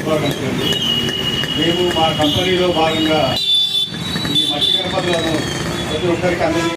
శుభాకాంక్షలు. మేము మా కంపెనీలో భాగంగా ఈ మట్టి గణపతులను ప్రతి ఒక్కరికి అందజే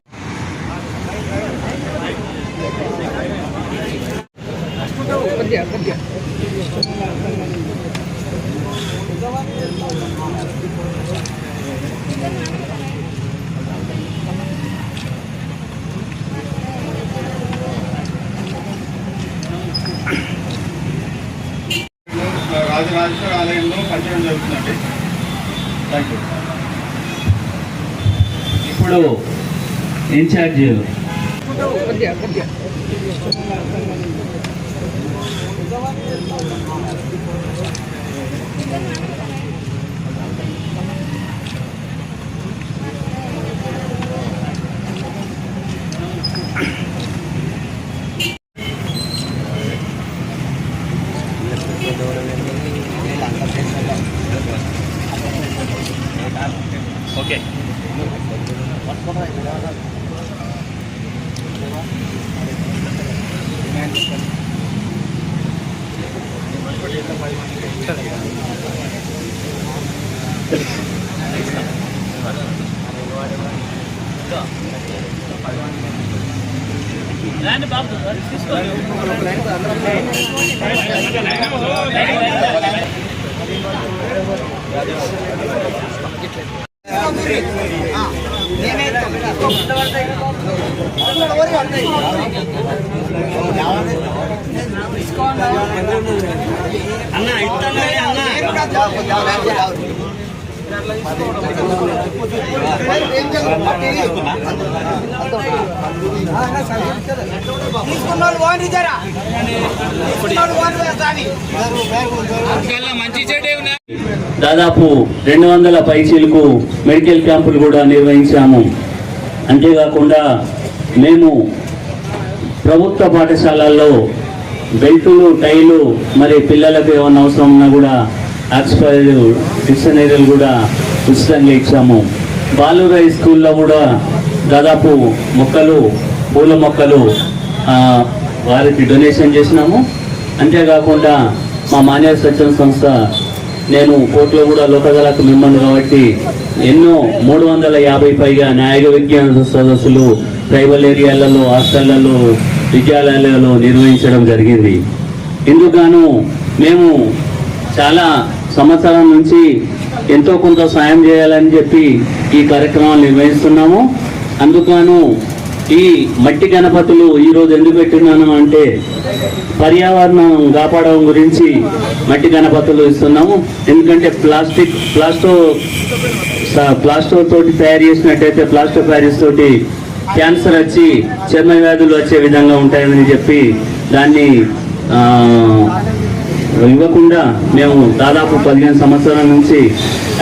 రాజరాజేశ్వర ఆలయంలో పంచడం జరుగుతుందండి. థ్యాంక్ యూ ఇప్పుడు ఇన్ఛార్జ్ తీసుకున్నాడు వాణి జరా అన్న ఇస్తాను అన్న. దాదాపు రెండు వందల పైసీలకు మెడికల్ క్యాంపులు కూడా నిర్వహించాము. అంతేకాకుండా మేము ప్రభుత్వ పాఠశాలల్లో బెల్టులు టైలు మరి పిల్లలకు ఏమైనా అవసరం ఉన్నా కూడా ఆక్స్ఫర్డ్ మిషనరీలు కూడా ఉచితంగా ఇచ్చాము. బాలుర హై స్కూల్లో కూడా దాదాపు మొక్కలు పూల మొక్కలు వారికి డొనేషన్ చేసినాము. అంతేకాకుండా మా మాన్య సత్యం సంస్థ నేను కోర్టులో కూడా లోకదళకు మిమ్మల్ని కాబట్టి ఎన్నో మూడు వందల యాభై పైగా న్యాయ విజ్ఞాన సదస్సులు ట్రైబల్ ఏరియాలలో హాస్టళ్ళలో విద్యాలయాలలో నిర్వహించడం జరిగింది. ఇందుకు మేము చాలా సంవత్సరం నుంచి ఎంతో కొంత సాయం చేయాలని చెప్పి ఈ కార్యక్రమాలు నిర్వహిస్తున్నాము. అందుకను ఈ మట్టి గణపతులు ఈరోజు ఎందుకు పెట్టినాను అంటే పర్యావరణం కాపాడడం గురించి మట్టి గణపతులు ఇస్తున్నాము. ఎందుకంటే ప్లాస్టిక్ ప్లాస్టో ప్లాస్టో తోటి తయారు చేసినట్టయితే ప్లాస్టో ప్యారిస్ తోటి క్యాన్సర్ వచ్చి చర్మ వ్యాధులు వచ్చే విధంగా ఉంటాయని చెప్పి దాన్ని ఇవ్వకుండా మేము దాదాపు పదిహేను సంవత్సరాల నుంచి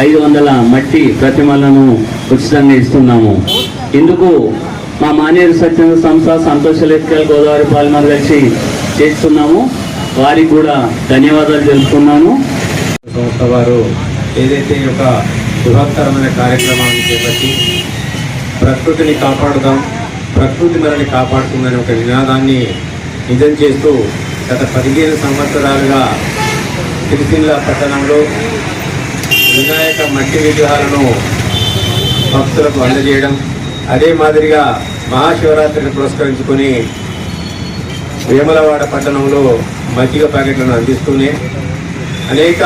ఐదు వందల మట్టి ప్రతిమలను ఉచితంగా ఇస్తున్నాము. ఇందుకు మా మానేరు సత్యం సంస్థ సంతోష లెక్కల గోదావరి పాలిమర్ కలిసి చేస్తున్నాము. వారికి కూడా ధన్యవాదాలు తెలుపుతున్నాను. సంస్థ వారు ఏదైతే ఒక బృహత్తరమైన కార్యక్రమాన్ని చేపట్టి ప్రకృతిని కాపాడుదాం ప్రకృతి మనల్ని కాపాడుతుందనే ఒక నినాదాన్ని నిజం చేస్తూ గత పదిహేను సంవత్సరాలుగా తిరుసిల్ల పట్టణంలో వినాయక మట్టి విగ్రహాలను భక్తులకు అందజేయడం అదే మాదిరిగా మహాశివరాత్రిని పురస్కరించుకొని వేములవాడ పట్టణంలో మజ్జిగ ప్యాకెట్లను అందిస్తూనే అనేక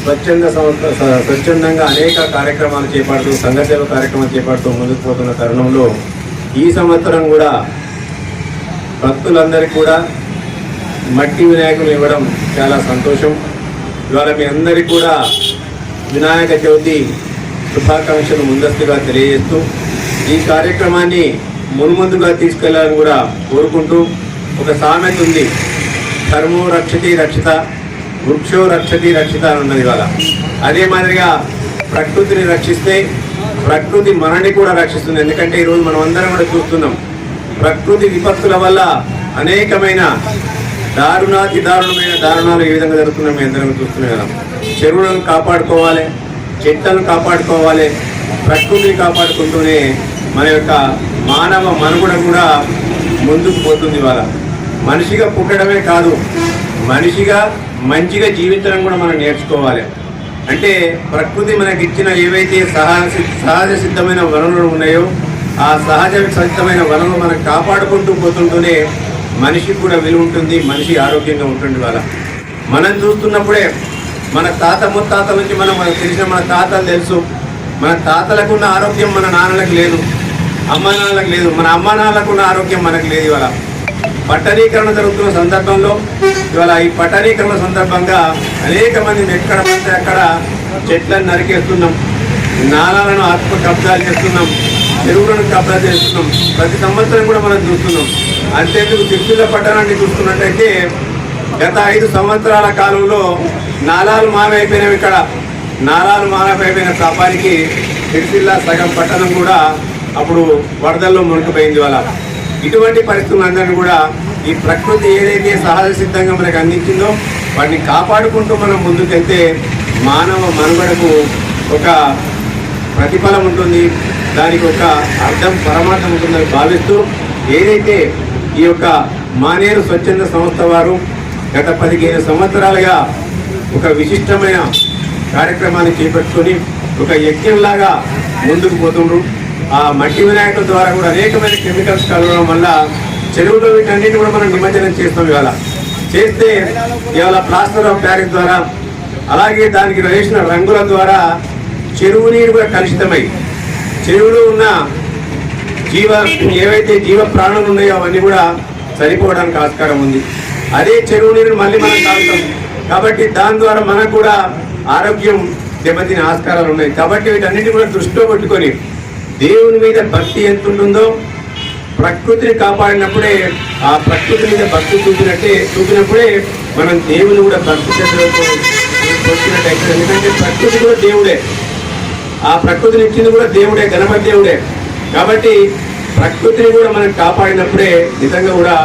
స్వచ్ఛంద సంస్థ స్వచ్ఛందంగా అనేక కార్యక్రమాలు చేపడుతూ సంఘసేవ కార్యక్రమాలు చేపడుతూ ముందుకు పోతున్న తరుణంలో ఈ సంవత్సరం కూడా భక్తులందరికీ కూడా మట్టి వినాయకులు ఇవ్వడం చాలా సంతోషం. ఇవాళ మీ అందరికీ కూడా వినాయక చవితి శుభాకాంక్షలు ముందస్తుగా తెలియజేస్తూ ఈ కార్యక్రమాన్ని మున్ముందుగా తీసుకెళ్ళాలని కూడా కోరుకుంటూ ఒక సామెత ఉంది. ధర్మో రక్షతి రక్షిత వృక్షో రక్షతి రక్షిత అని ఉన్నది ఇవాళ. అదే మాదిరిగా ప్రకృతిని రక్షిస్తే ప్రకృతి మనని కూడా రక్షిస్తుంది. ఎందుకంటే ఈరోజు మనం అందరం కూడా చూస్తున్నాం ప్రకృతి విపత్తుల వల్ల అనేకమైన దారుణాతి దారుణమైన దారుణాలు ఏ విధంగా జరుగుతున్నాయి మేము అందరం చూస్తున్నాం కదా. చెరువులను కాపాడుకోవాలి చెట్లను కాపాడుకోవాలి ప్రకృతిని కాపాడుకుంటూనే మన యొక్క మానవ మనుగడ కూడా ముందుకు పోతుంది వాళ్ళ మనిషిగా పుట్టడమే కాదు మనిషిగా మంచిగా జీవించడం కూడా మనం నేర్చుకోవాలి. అంటే ప్రకృతి మనకి ఇచ్చిన ఏవైతే సహజ సహజ సిద్ధమైన వనరులు ఉన్నాయో ఆ సహజ సిద్ధమైన వనరులు మనం కాపాడుకుంటూ పోతుంటూనే మనిషికి కూడా విలువ ఉంటుంది మనిషి ఆరోగ్యంగా ఉంటుంది వాళ్ళ. మనం చూస్తున్నప్పుడే మన తాత ముత్తాతల నుంచి మనం మనకు తెలిసిన మన తాతలు తెలుసు. మన తాతలకు ఉన్న ఆరోగ్యం మన నాన్నలకు లేదు. అమ్మ నాన్నలకు లేదు. మన అమ్మ నాన్నలకు ఉన్న ఆరోగ్యం మనకు లేదు ఇవాళ. పట్టణీకరణ జరుగుతున్న సందర్భంలో ఇవాళ ఈ పట్టణీకరణ సందర్భంగా అనేక మంది ఎక్కడ పడితే అక్కడ చెట్లను నరికేస్తున్నాం. నాణాలను ఆత్మ కబ్జాలు చేస్తున్నాం. చెరువులను కబ్జా చేస్తున్నాం. ప్రతి సంవత్సరం కూడా మనం చూస్తున్నాం. అంతేందుకు తిరుపతిలో పట్టణాన్ని చూసుకున్నట్టయితే గత ఐదు సంవత్సరాల కాలంలో నాలాలు మావైపోయినవి ఇక్కడ. నాలాలు మావైపోయిన పాపానికి సిరిసిల్ల సగం పట్టణం కూడా అప్పుడు వరదల్లో మునిగిపోయింది వాళ్ళ ఇటువంటి పరిస్థితులందరినీ కూడా ఈ ప్రకృతి ఏదైతే సహజ సిద్ధంగా మనకు అందించిందో వాటిని కాపాడుకుంటూ మనం ముందుకెళ్తే మానవ మనుగడకు ఒక ప్రతిఫలం ఉంటుంది. దానికి ఒక అర్థం పరమార్థం ఉంటుందని భావిస్తూ ఏదైతే ఈ యొక్క మానేరు స్వచ్ఛంద సంస్థ వారు గత పదిహేను సంవత్సరాలుగా ఒక విశిష్టమైన కార్యక్రమాన్ని చేపట్టుకొని ఒక యజ్ఞంలాగా ముందుకు పోతుండ్రు. ఆ మట్టి వినాయకుల ద్వారా కూడా అనేకమైన కెమికల్స్ కలవడం వల్ల చెరువులో వీటన్నిటి కూడా మనం నిమజ్జనం చేస్తాం ఇవాళ. చేస్తే ఇవాళ ప్లాస్టర్ ఆఫ్ ప్యారిస్ ద్వారా అలాగే దానికి వేసిన రంగుల ద్వారా చెరువు నీరు కూడా కలుషితమై చెరువులో ఉన్న జీవ ఏవైతే జీవ ప్రాణులు ఉన్నాయో అవన్నీ కూడా చనిపోవడానికి ఆస్కారం ఉంది. అదే చెరువు నీరు మళ్ళీ మనం తాగుతాం. కాబట్టి దాని ద్వారా మనకు కూడా ఆరోగ్యం దెబ్బతిన ఆస్కారాలు ఉన్నాయి. కాబట్టి వీటన్నిటి కూడా దృష్టిలో పెట్టుకొని దేవుని మీద భక్తి ఎంత ఉంటుందో ప్రకృతిని కాపాడినప్పుడే ఆ ప్రకృతి మీద భక్తి చూపినట్టే చూపినప్పుడే మనం దేవుని కూడా భక్తి శ్రద్ధలతో వచ్చినట్టయితే ఎందుకంటే ప్రకృతి కూడా దేవుడే. ఆ ప్రకృతిని ఇచ్చింది కూడా దేవుడే గణపతి దేవుడే. కాబట్టి ప్రకృతిని కూడా మనం కాపాడినప్పుడే నిజంగా కూడా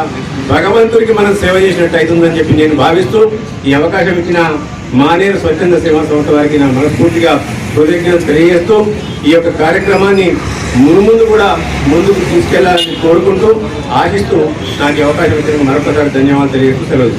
భగవంతుడికి మనం సేవ చేసినట్టు అవుతుందని చెప్పి నేను భావిస్తూ ఈ అవకాశం ఇచ్చిన మానేరు స్వచ్ఛంద సేవా సంస్థ వారికి నా మనస్ఫూర్తిగా కృతజ్ఞత తెలియజేస్తూ ఈ యొక్క కార్యక్రమాన్ని మునుముందు కూడా ముందుకు తీసుకెళ్ళాలని కోరుకుంటూ ఆశిస్తూ నాకు అవకాశం ఇచ్చిన మరొకసారి ధన్యవాదాలు తెలియజేస్తూ సెలవు